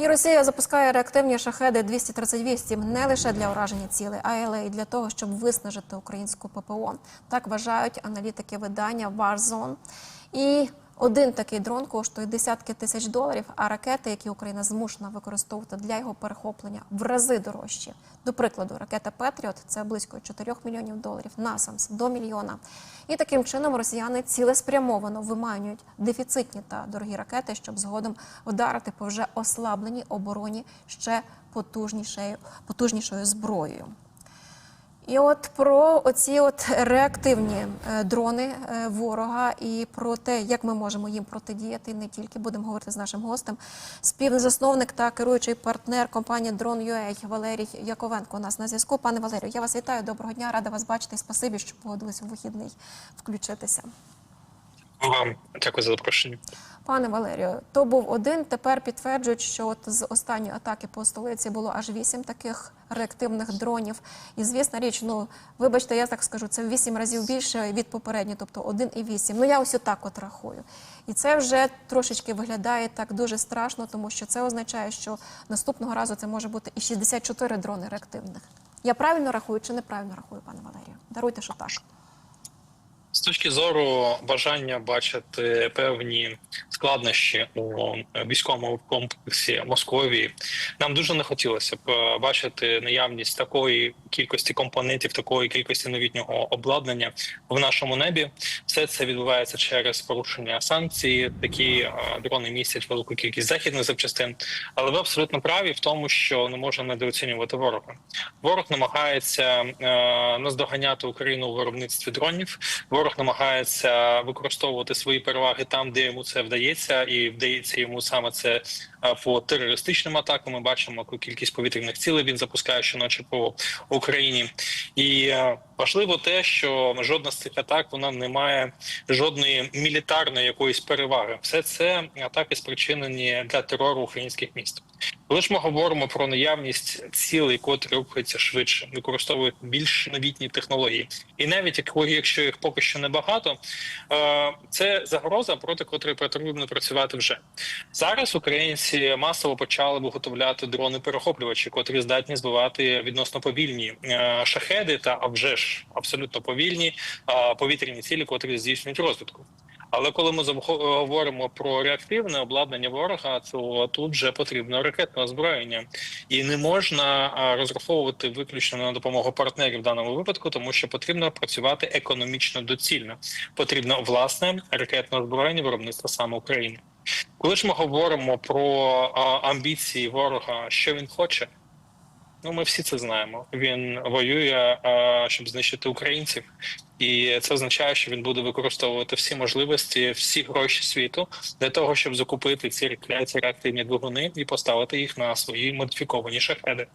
І Росія запускає реактивні шахеди 238 не лише для ураження цілей, а й для того, щоб виснажити українську ППО. Так вважають аналітики видання Warzone. І один такий дрон коштує десятки тисяч доларів, а ракети, які Україна змушена використовувати для його перехоплення, в рази дорожчі. До прикладу, ракета Петріот це близько 4 мільйонів доларів, Насамс до мільйона. І таким чином росіяни цілеспрямовано виманюють дефіцитні та дорогі ракети, щоб згодом вдарити по вже ослабленій обороні ще потужнішою, потужнішою зброєю. І от про оці от реактивні е, дрони е, ворога і про те, як ми можемо їм протидіяти, не тільки будемо говорити з нашим гостем. Співзасновник та керуючий партнер компанії Drone.ua Валерій Яковенко у нас на зв'язку. Пане Валерію, я вас вітаю. Доброго дня, рада вас бачити. Спасибі, що погодилися у вихідний включитися. Вам дякую за запрошення. Пане Валерію, то був один. Тепер підтверджують, що от з останньої атаки по столиці було аж вісім таких реактивних дронів. І звісна річ, ну вибачте, я так скажу, це в вісім разів більше від попередньої, тобто один і вісім. Ну я ось отак от рахую. І це вже трошечки виглядає так дуже страшно, тому що це означає, що наступного разу це може бути і 64 дрони реактивних. Я правильно рахую чи неправильно рахую, пане Валерію? Даруйте, що так. З точки зору бажання бачити певні складнощі у військовому комплексі Московії, нам дуже не хотілося б бачити наявність такої кількості компонентів, такої кількості новітнього обладнання в нашому небі. Все це відбувається через порушення санкцій. Такі е, дрони містять велику кількість західних запчастин. Але ви абсолютно праві в тому, що не можна недооцінювати ворога. Ворог намагається е, наздоганяти Україну у виробництві дронів. Ворог намагається використовувати свої переваги там, де йому це вдається, і вдається йому саме це е, по терористичним атакам. Ми бачимо, яку кількість повітряних цілей він запускає щоночі по Україні. І е, важливо те, що жодна з цих атак вона не має жодної мілітарної якоїсь переваги. Все це атаки спричинені для терору українських міст. Коли ж ми говоримо про наявність цілей, котрі рухаються швидше, використовують більш новітні технології, і навіть якщо їх поки що небагато, е, це загроза, проти котрої потрібно працювати вже зараз. Українці масово почали виготовляти дрони перехоплювачі, котрі здатні збивати відносно повільні е, шахеди та а вже ж абсолютно повільні е, повітряні цілі, котрі здійснюють розвитку. Але коли ми говоримо про реактивне обладнання ворога, то тут вже потрібно ракетне озброєння, і не можна розраховувати виключно на допомогу партнерів в даному випадку, тому що потрібно працювати економічно доцільно. Потрібно власне ракетне озброєння виробництва саме України. Коли ж ми говоримо про амбіції ворога, що він хоче. Ну, ми всі це знаємо. Він воює, щоб знищити українців, і це означає, що він буде використовувати всі можливості, всі гроші світу для того, щоб закупити ці реактивні двигуни і поставити їх на свої модифіковані шахеди.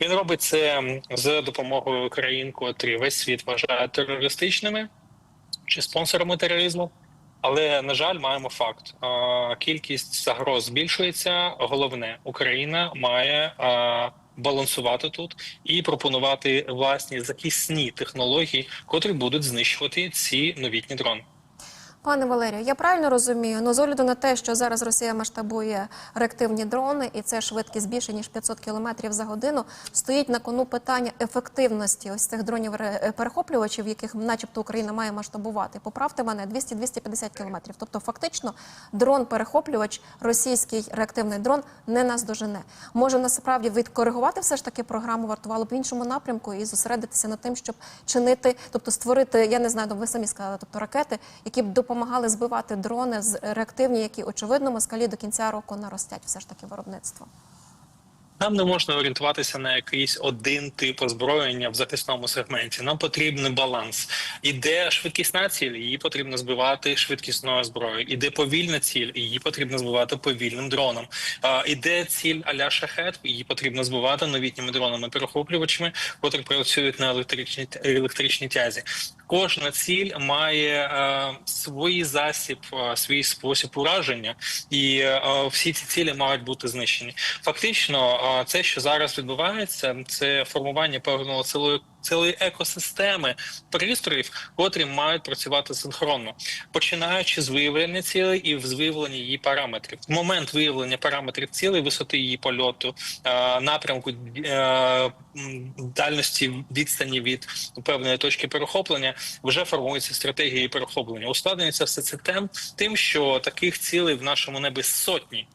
Він робить це з допомогою країн, котрі весь світ вважає терористичними чи спонсорами тероризму. Але на жаль, маємо факт: кількість загроз збільшується. Головне, Україна має балансувати тут і пропонувати власні захисні технології, котрі будуть знищувати ці новітні дрони. Пане Валерію, я правильно розумію, ну з огляду на те, що зараз Росія масштабує реактивні дрони, і це швидкість більше ніж 500 км за годину. Стоїть на кону питання ефективності ось цих дронів перехоплювачів, яких, начебто, Україна має масштабувати. Поправте мене 200-250 км. Тобто, фактично, дрон-перехоплювач, російський реактивний дрон не наздожене. Може насправді відкоригувати все ж таки програму вартувало б в іншому напрямку і зосередитися на тим, щоб чинити, тобто створити, я не знаю, ви самі сказали, тобто ракети, які б допомагали збивати дрони з реактивні, які очевидно москалі до кінця року наростять все ж таки виробництво. Нам не можна орієнтуватися на якийсь один тип озброєння в захисному сегменті. Нам потрібен баланс. Іде швидкісна ціль, її потрібно збивати швидкісною зброєю. Іде повільна ціль, її потрібно збивати повільним дроном. Іде ціль аля шахет, її потрібно збивати новітніми дронами перехоплювачами, котрі працюють на електричній електричній тязі. Кожна ціль має е, свій засіб, е, свій спосіб ураження, і е, всі ці цілі мають бути знищені. Фактично, е, це, що зараз відбувається, це формування певного силової цілої екосистеми пристроїв, котрі мають працювати синхронно, починаючи з виявлення цілей і з виявлення її параметрів. Момент виявлення параметрів цілей, висоти її польоту, е, напрямку е, дальності відстані від певної точки перехоплення, вже формується стратегія її перехоплення. Ускладнюється все це тем, тим, що таких цілей в нашому небі сотні.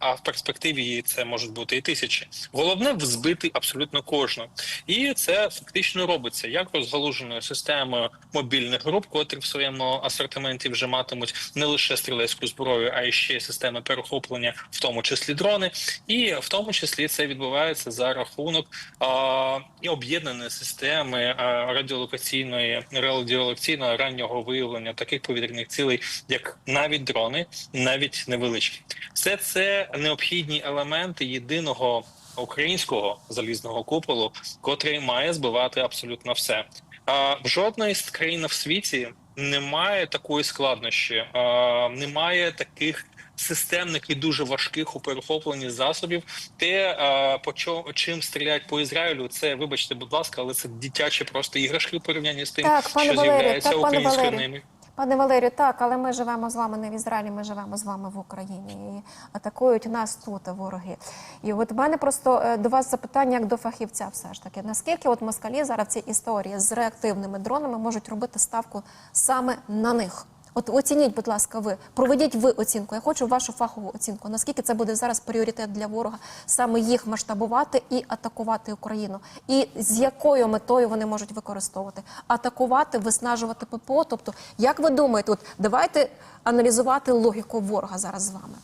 А в перспективі це можуть бути і тисячі. Головне взбити абсолютно кожну, і це фактично робиться як розгалуженою системою мобільних груп, котрі в своєму асортименті вже матимуть не лише стрілецьку зброю, а й ще системи перехоплення, в тому числі дрони, і в тому числі це відбувається за рахунок а, об'єднаної системи радіолокаційної радіолокаційного раннього виявлення таких повітряних цілей, як навіть дрони, навіть невеличкі. Все це необхідні елементи єдиного українського залізного куполу, котрий має збивати абсолютно все. А в жодної з країн в світі немає такої складнощі, а, немає таких. Системних і дуже важких у перехопленні засобів. Те, а, по чо- чим стріляють по Ізраїлю, це вибачте, будь ласка, але це дитячі просто іграшки в порівнянні з тим, Так, що з'являється українською ними. Пане Валерію, так, але ми живемо з вами не в Ізраїлі, ми живемо з вами в Україні і атакують нас тут вороги. І от в мене просто е, до вас запитання як до фахівця, все ж таки, наскільки от москалі зараз в цій історії з реактивними дронами можуть робити ставку саме на них? От оцініть, будь ласка, ви проведіть ви оцінку. Я хочу вашу фахову оцінку. Наскільки це буде зараз пріоритет для ворога саме їх масштабувати і атакувати Україну? І з якою метою вони можуть використовувати? Атакувати, виснажувати ППО? Тобто, як ви думаєте, от давайте аналізувати логіку ворога зараз з вами?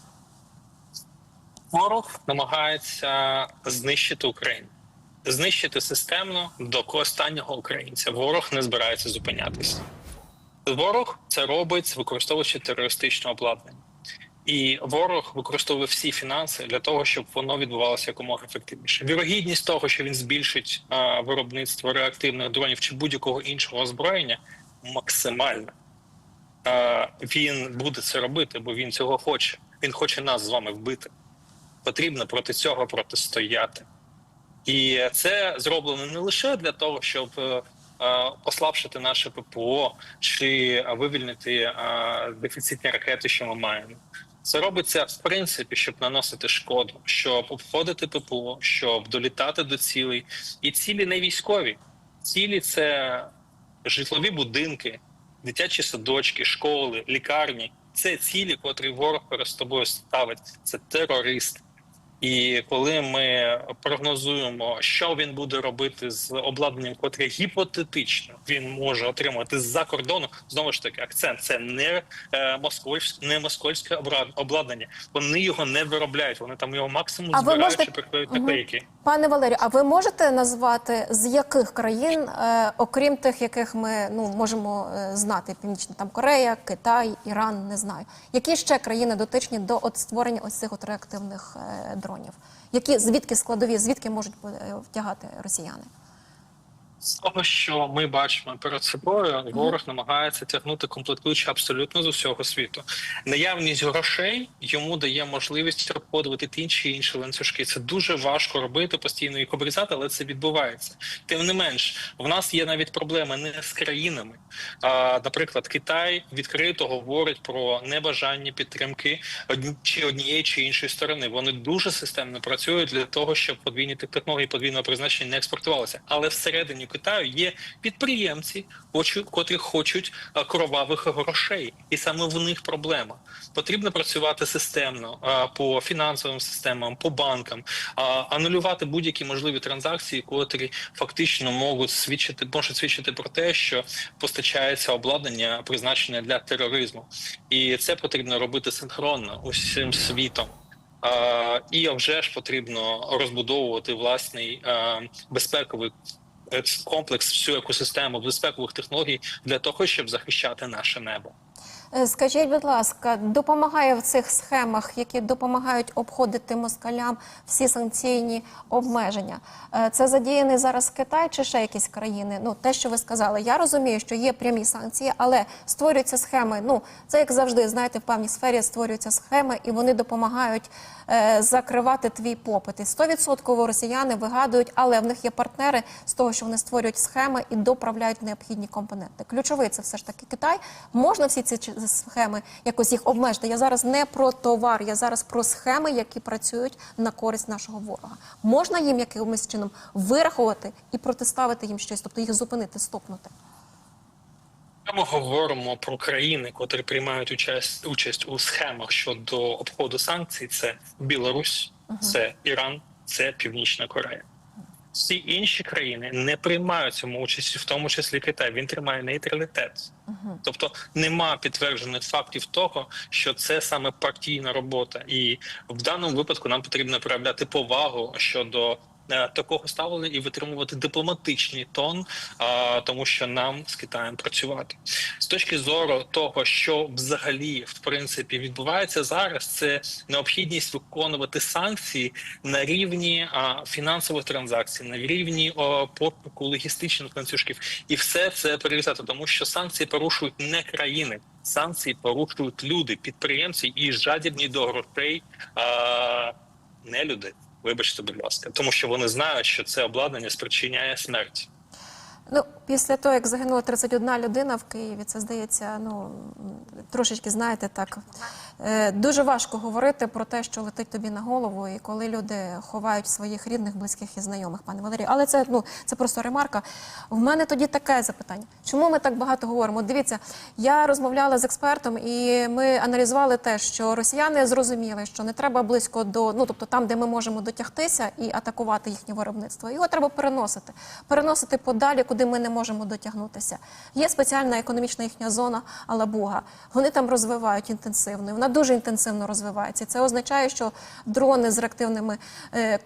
Ворог намагається знищити Україну, знищити системно до останнього українця. Ворог не збирається зупинятися. Ворог це робить, використовуючи терористичне обладнання. І ворог використовує всі фінанси для того, щоб воно відбувалося якомога ефективніше. Вірогідність того, що він збільшить а, виробництво реактивних дронів чи будь-якого іншого озброєння, максимальна. Е, він буде це робити, бо він цього хоче. Він хоче нас з вами вбити. Потрібно проти цього протистояти. І це зроблено не лише для того, щоб е, послабшити наше ППО чи вивільнити е, дефіцитні ракети, що ми маємо. Це робиться в принципі, щоб наносити шкоду, щоб обходити ППО, щоб долітати до цілей. І цілі не військові. Цілі це житлові будинки, дитячі садочки, школи, лікарні. Це цілі, котрі ворог перед тобою ставить. Це терорист. І коли ми прогнозуємо, що він буде робити з обладнанням, котре гіпотетично він може отримати з-за кордону, знову ж таки, акцент це не е, москвич, не москольське обра- обладнання. Вони його не виробляють. Вони там його максимум А ви збирають можете- чи приклеють наклейки. наклейки. Пане Валерію, а ви можете назвати з яких країн, е, окрім тих, яких ми ну можемо е, знати, Північна там Корея, Китай, Іран, не знаю, які ще країни дотичні до от створення ось цих от реактивних е, дронів? Які звідки складові, звідки можуть е, втягати росіяни? З того, що ми бачимо перед собою, ворог намагається тягнути комплектуючі абсолютно з усього світу. Наявність грошей йому дає можливість обходувати ті чи інші ланцюжки. Це дуже важко робити, постійно їх обрізати, але це відбувається. Тим не менш, в нас є навіть проблеми не з країнами. А, наприклад, Китай відкрито говорить про небажання підтримки чи однієї чи іншої сторони. Вони дуже системно працюють для того, щоб подвійні технології подвійного призначення не експортувалися. Але всередині Китаю є підприємці, котрі хочуть кровавих грошей, і саме в них проблема. Потрібно працювати системно по фінансовим системам, по банкам, анулювати будь-які можливі транзакції, котрі фактично можуть свідчити, можуть свідчити про те, що постачається обладнання призначене для тероризму, і це потрібно робити синхронно усім світом. А, і вже ж потрібно розбудовувати власний а, безпековий е, комплекс, всю екосистему безпекових технологій для того, щоб захищати наше небо. Е, Скажіть, будь ласка, допомагає в цих схемах, які допомагають обходити москалям всі санкційні обмеження. Е, Це задіяний зараз Китай чи ще якісь країни? Ну, те, що ви сказали, я розумію, що є прямі санкції, але створюються схеми. Ну, це як завжди, знаєте, в певній сфері створюються схеми, і вони допомагають е, закривати твій попит. І 100% росіяни вигадують, але в них є партнери з того, що вони створюють схеми і доправляють необхідні компоненти. Ключовий це все ж таки Китай. Можна всі ці схеми якось їх обмежити. Я зараз не про товар, я зараз про схеми, які працюють на користь нашого ворога. Можна їм якимось чином вирахувати і протиставити їм щось, тобто їх зупинити, стопнути. Ми говоримо про країни, котрі приймають участь участь у схемах щодо обходу санкцій. Це Білорусь, це Іран, це Північна Корея. Всі інші країни не приймають цьому участі, в тому числі Китай. Він тримає нейтралітет. Тобто нема підтверджених фактів того, що це саме партійна робота, і в даному випадку нам потрібно проявляти повагу щодо. Е, Такого ставлення і витримувати дипломатичний тон, тому що нам з Китаєм працювати з точки зору того, що взагалі в принципі відбувається зараз, це необхідність виконувати санкції на рівні фінансових транзакцій, на рівні пошуку логістичних ланцюжків, і все це перевіряти, тому що санкції порушують не країни. Санкції порушують люди, підприємці і жадібні до грошей а, не люди. Вибачте, будь ласка, тому що вони знають, що це обладнання спричиняє смерть. Ну, після того, як загинула 31 людина в Києві, це здається, ну трошечки знаєте, так е, дуже важко говорити про те, що летить тобі на голову, і коли люди ховають своїх рідних, близьких і знайомих, пане Валерію. Але це ну це просто ремарка. В мене тоді таке запитання: чому ми так багато говоримо? От Дивіться, я розмовляла з експертом, і ми аналізували те, що росіяни зрозуміли, що не треба близько до ну, тобто там, де ми можемо дотягтися і атакувати їхнє виробництво. Його треба переносити, переносити подалі, куди ми не можемо дотягнутися. Є спеціальна економічна їхня зона Алабуга. Вони там розвивають інтенсивно. Вона дуже інтенсивно розвивається. Це означає, що дрони з реактивними е,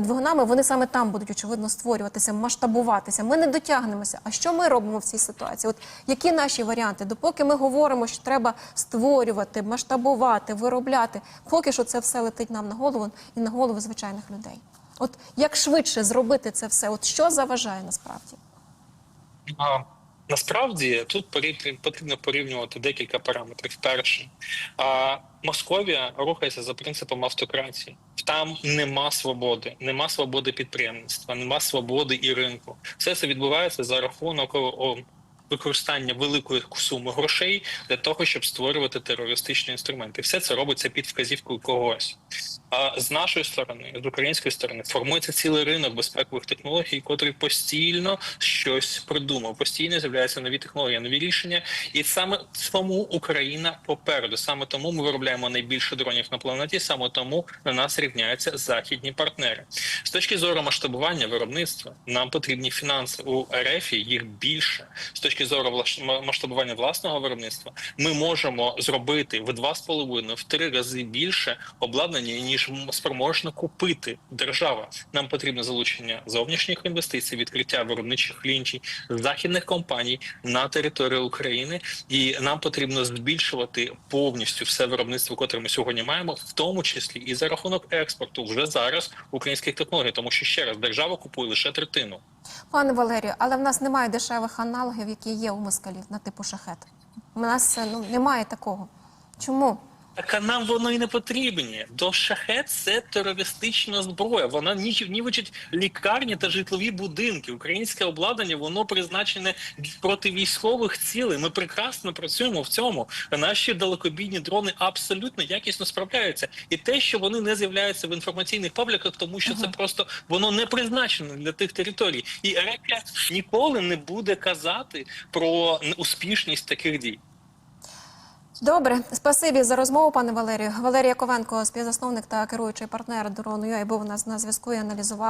двигунами вони саме там будуть очевидно створюватися, масштабуватися. Ми не дотягнемося. А що ми робимо в цій ситуації? От які наші варіанти? Допоки ми говоримо, що треба створювати, масштабувати, виробляти, поки що це все летить нам на голову і на голови звичайних людей. От як швидше зробити це все? От що заважає насправді? Насправді тут потрібно порівнювати декілька параметрів. Перше, а, Московія рухається за принципом автократії. Там нема свободи, нема свободи підприємництва, нема свободи і ринку. Все це відбувається за рахунок використання великої суми грошей для того, щоб створювати терористичні інструменти. Все це робиться під вказівкою когось. А з нашої сторони, з української сторони, формується цілий ринок безпекових технологій, котрий постійно щось придумав. Постійно з'являються нові технології, нові рішення, і саме тому Україна попереду. Саме тому ми виробляємо найбільше дронів на планеті. Саме тому на нас рівняються західні партнери. З точки зору масштабування виробництва нам потрібні фінанси у РФ, їх більше. З точки зору влаш- ма- масштабування власного виробництва, ми можемо зробити в два з половиною в три рази більше обладнання ніж спроможна купити держава. Нам потрібно залучення зовнішніх інвестицій, відкриття виробничих ліній західних компаній на територію України, і нам потрібно збільшувати повністю все виробництво, котре ми сьогодні маємо, в тому числі і за рахунок експорту вже зараз українських технологій, тому що ще раз держава купує лише третину. Пане Валерію, але в нас немає дешевих аналогів, які є у москалів на типу шахет. У нас ну, немає такого. Чому? Так а нам воно і не потрібні. До шахет це терористична зброя. Вона ніч- лікарні та житлові будинки. Українське обладнання воно призначене проти військових цілей. Ми прекрасно працюємо в цьому. Наші далекобійні дрони абсолютно якісно справляються. І те, що вони не з'являються в інформаційних пабліках, тому що це просто воно не призначено для тих територій. І Ерекля ніколи не буде казати про успішність таких дій. Добре, спасибі за розмову, пане Валерію. Валерій Яковенко, співзасновник та керуючий партнер дрону.ua, був у нас на зв'язку і аналізував.